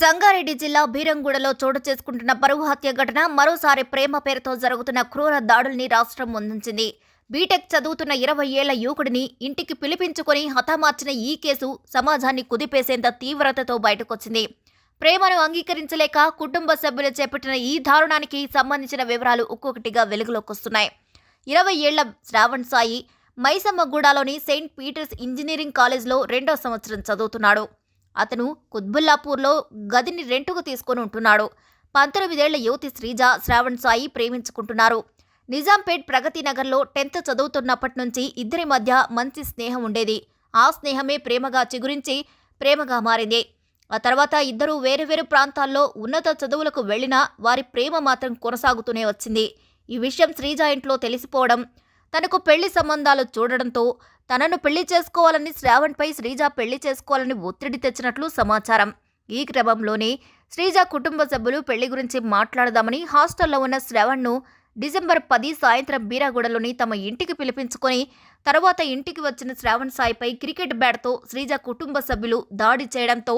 సంగారెడ్డి జిల్లా బీరంగూడలో చోటు చేసుకుంటున్న పరువు హత్య ఘటన మరోసారి ప్రేమ పేరుతో జరుగుతున్న క్రూర దాడుల్ని రాష్ట్రం ముందుంచింది. బీటెక్ చదువుతున్న ఇరవై ఏళ్ళ యువకుడిని ఇంటికి పిలిపించుకొని హతమార్చిన ఈ కేసు సమాజాన్ని కుదిపేసేంత తీవ్రతతో బయటకొచ్చింది. ప్రేమను అంగీకరించలేక కుటుంబ సభ్యులు చేపట్టిన ఈ దారుణానికి సంబంధించిన వివరాలు ఒక్కొక్కటిగా వెలుగులోకొస్తున్నాయి. ఇరవై ఏళ్ళ శ్రావణ్ సాయి మైసమ్మగూడలోని సెయింట్ పీటర్స్ ఇంజనీరింగ్ కాలేజ్లో రెండో సంవత్సరం చదువుతున్నాడు. అతను కుత్బుల్లాపూర్లో గదిని రెంటుకు తీసుకొని ఉంటున్నాడు. పంతొమ్మిదేళ్ళ యువతి శ్రీజ శ్రావణ్ సాయి ప్రేమించుకుంటున్నారు. నిజాంపేట్ ప్రగతి నగర్లో టెన్త్ చదువుతున్నప్పటి నుంచి ఇద్దరి మధ్య మంచి స్నేహం ఉండేది. ఆ స్నేహమే ప్రేమగా చిగురించి ప్రేమగా మారింది. ఆ తర్వాత ఇద్దరూ వేరు వేరు ప్రాంతాల్లో ఉన్నత చదువులకు వెళ్ళినా వారి ప్రేమ మాత్రం కొనసాగుతూనే వచ్చింది. ఈ విషయం శ్రీజ ఇంట్లో తెలిసిపోవడం తనకు పెళ్ళి సంబంధాలు చూడడంతో తనను పెళ్ళి చేసుకోవాలని శ్రావణ్పై శ్రీజ పెళ్ళి చేసుకోవాలని ఒత్తిడి తెచ్చినట్లు సమాచారం. ఈ క్రమంలోనే శ్రీజ కుటుంబ సభ్యులు పెళ్ళి గురించి మాట్లాడదామని హాస్టల్లో ఉన్న శ్రావణ్ను డిసెంబర్ పది సాయంత్రం బీరాగూడలోని తమ ఇంటికి పిలిపించుకొని తర్వాత ఇంటికి వచ్చిన శ్రావణ్ సాయిపై క్రికెట్ బ్యాట్తో శ్రీజ కుటుంబ సభ్యులు దాడి చేయడంతో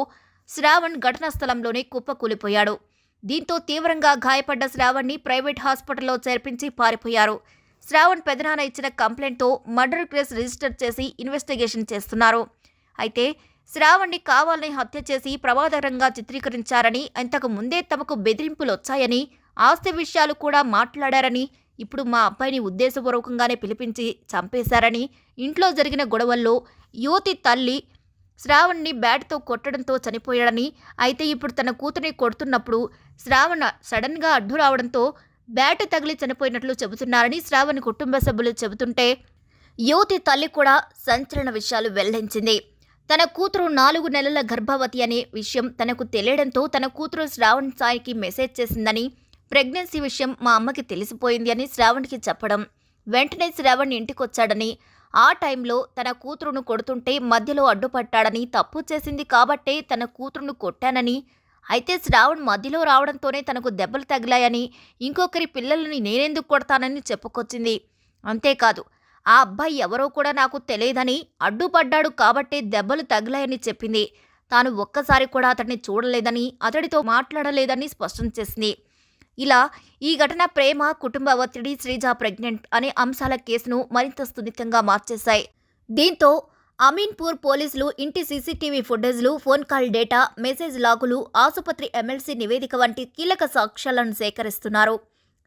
శ్రావణ్ ఘటనా స్థలంలోనే కుప్పకూలిపోయాడు. దీంతో తీవ్రంగా గాయపడ్డ శ్రావణ్ని ప్రైవేట్ హాస్పిటల్లో చేర్పించి పారిపోయారు. శ్రావణ్ పెదనాన్న ఇచ్చిన కంప్లైంట్తో మర్డర్ కేసు రిజిస్టర్ చేసి ఇన్వెస్టిగేషన్ చేస్తున్నారు. అయితే శ్రావణ్ని కావాలని హత్య చేసి ప్రమాదకరంగా చిత్రీకరించారని ఇంతకు ముందే తమకు బెదిరింపులు వచ్చాయని ఆస్తి విషయాలు కూడా మాట్లాడారని ఇప్పుడు మా అబ్బాయిని ఉద్దేశపూర్వకంగానే పిలిపించి చంపేశారని ఇంట్లో జరిగిన గొడవల్లో యువతి తల్లి శ్రావణ్ని బ్యాట్తో కొట్టడంతో చనిపోయాడని అయితే ఇప్పుడు తన కూతురిని కొడుతున్నప్పుడు శ్రావణ సడన్గా అడ్డు రావడంతో బ్యాట్ తగిలి చనిపోయినట్లు చెబుతున్నారని శ్రావణ్ కుటుంబ సభ్యులు చెబుతుంటే యువతి తల్లి కూడా సంచలన విషయాలు వెల్లడించింది. తన కూతురు నాలుగు నెలల గర్భవతి అనే విషయం తనకు తెలియడంతో తన కూతురు శ్రావణ్ సాయికి మెసేజ్ చేసిందని ప్రెగ్నెన్సీ విషయం మా అమ్మకి తెలిసిపోయింది అని శ్రావణ్కి చెప్పడం వెంటనే శ్రావణ్ ఇంటికొచ్చాడని ఆ టైంలో తన కూతురును కొడుతుంటే మధ్యలో అడ్డుపట్టాడని తప్పు చేసింది కాబట్టే తన కూతురును కొట్టానని అయితే శ్రావణ్ మధ్యలో రావడంతోనే తనకు దెబ్బలు తగిలాయని ఇంకొకరి పిల్లలని నేనెందుకు కొడతానని చెప్పుకొచ్చింది. అంతేకాదు ఆ అబ్బాయి ఎవరో కూడా నాకు తెలియదని అడ్డుపడ్డాడు కాబట్టే దెబ్బలు తగిలాయని చెప్పింది. తాను ఒక్కసారి కూడా అతడిని చూడలేదని అతడితో మాట్లాడలేదని స్పష్టం చేసింది. ఇలా ఈ ఘటన ప్రేమ కుటుంబ ఒత్తిడి శ్రీజ ప్రెగ్నెంట్ అనే అంశాల కేసును మరింత సున్నితంగా మార్చేశాయి. దీంతో అమీన్పూర్ పోలీసులు ఇంటి సీసీటీవీ ఫుటేజ్లు ఫోన్ కాల్ డేటా మెసేజ్ లాగులు ఆసుపత్రి ఎమ్మెల్సీ నివేదిక వంటి కీలక సాక్ష్యాలను సేకరిస్తున్నారు.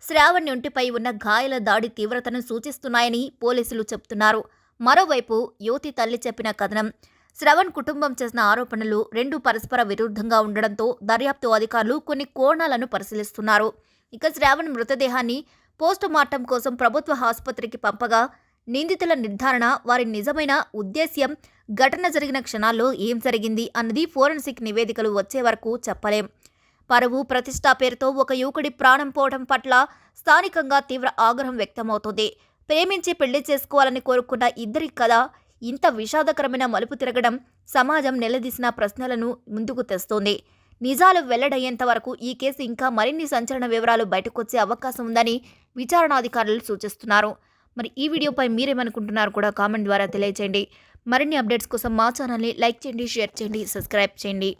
శ్రావణ్ ఒంటిపై ఉన్న గాయాల దాడి తీవ్రతను సూచిస్తున్నాయని పోలీసులు చెబుతున్నారు మరోవైపు యువతి తల్లి చెప్పిన కథనం శ్రవణ్ కుటుంబం చేసిన ఆరోపణలు రెండు పరస్పర విరుద్ధంగా ఉండడంతో దర్యాప్తు అధికారులు కొన్ని కోణాలను పరిశీలిస్తున్నారు. ఇక శ్రావణ్ మృతదేహాన్ని పోస్టుమార్టం కోసం ప్రభుత్వ ఆసుపత్రికి పంపగా నిందితుల నిర్ధారణ వారి నిజమైన ఉద్దేశ్యం ఘటన జరిగిన క్షణాల్లో ఏం జరిగింది అన్నది ఫోరెన్సిక్ నివేదికలు వచ్చే వరకు చెప్పలేం. పరువు ప్రతిష్ట పేరుతో ఒక యువకుడి ప్రాణం పోవడం పట్ల స్థానికంగా తీవ్ర ఆగ్రహం వ్యక్తమవుతుంది. ప్రేమించి పెళ్ళి చేసుకోవాలని కోరుకున్న ఇద్దరి కథ ఇంత విషాదకరమైన మలుపు తిరగడం సమాజం నిలదీసిన ప్రశ్నలను ముందుకు తెస్తోంది. నిజాలు వెల్లడయ్యేంత వరకు ఈ కేసు ఇంకా మరిన్ని సంచలన వివరాలు బయటకొచ్చే అవకాశం ఉందని విచారణాధికారులు సూచిస్తున్నారు. మరి ఈ వీడియోపై మీరేమనుకుంటున్నారు కూడా కామెంట్ ద్వారా తెలియచేయండి. మరిన్ని అప్డేట్స్ కోసం మా ఛానల్ని లైక్ చేయండి షేర్ చేయండి సబ్స్క్రైబ్ చేయండి.